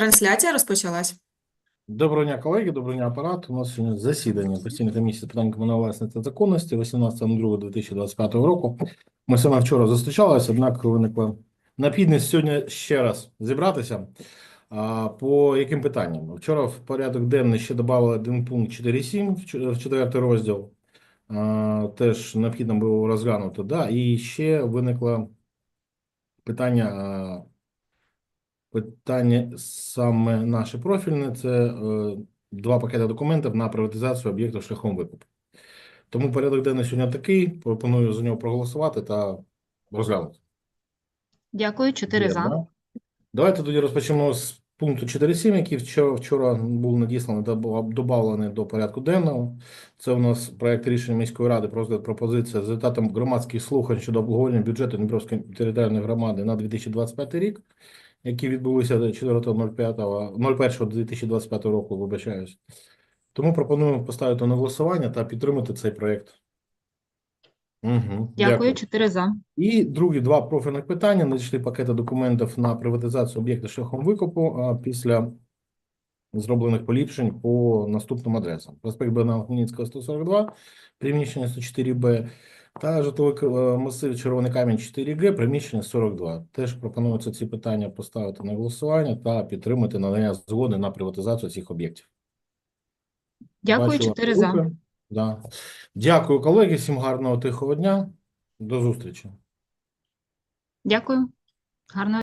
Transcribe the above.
Трансляція розпочалась. Доброго дня, колеги, доброго дня, апарат. У нас сьогодні засідання постійної комісії питань комунальної власності та законності 18.02.2025 року. Ми саме вчора зустрічалися, однак виникла необхідність сьогодні ще раз зібратися. А, по яким питанням? Вчора в порядок денний ще додали один пункт 4.7 в четвертий розділ. А, теж необхідно було розглянути. Да? І ще виникло питання Питання саме наше профільне це е, два пакети документів на приватизацію об'єкту шляхом викупу. Тому порядок денний сьогодні такий. Пропоную за нього проголосувати та розглянути. Дякую, чотири Є, за. да? Давайте тоді розпочнемо з пункту 4.7, який вчора, вчора був надісланий та був додавлений до порядку денного. Це у нас проект рішення міської ради про розгляд пропозиції за результатом громадських слухань щодо обговорення бюджету Дніпровської територіальної громади на 2025 рік, які відбулися 4.01.2025 року, вибачаюсь. Тому пропонуємо поставити на голосування та підтримати цей проект. Угу, Дякую, чотири за. і другі два профільних питання надійшли пакети документів на приватизацію об'єкта шляхом викупу а після зроблених поліпшень по наступним адресам. Проспект Богдана Хмельницького, 142, приміщення 104Б та житловий е, масив Червоний камінь 4Г, приміщення 42. Теж пропонується ці питання поставити на голосування та підтримати надання згоди на приватизацію цих об'єктів. Дякую, Бачу чотири за. руки. Да. Дякую, колеги. Всім гарного тихого дня. До зустрічі. Дякую. Гарного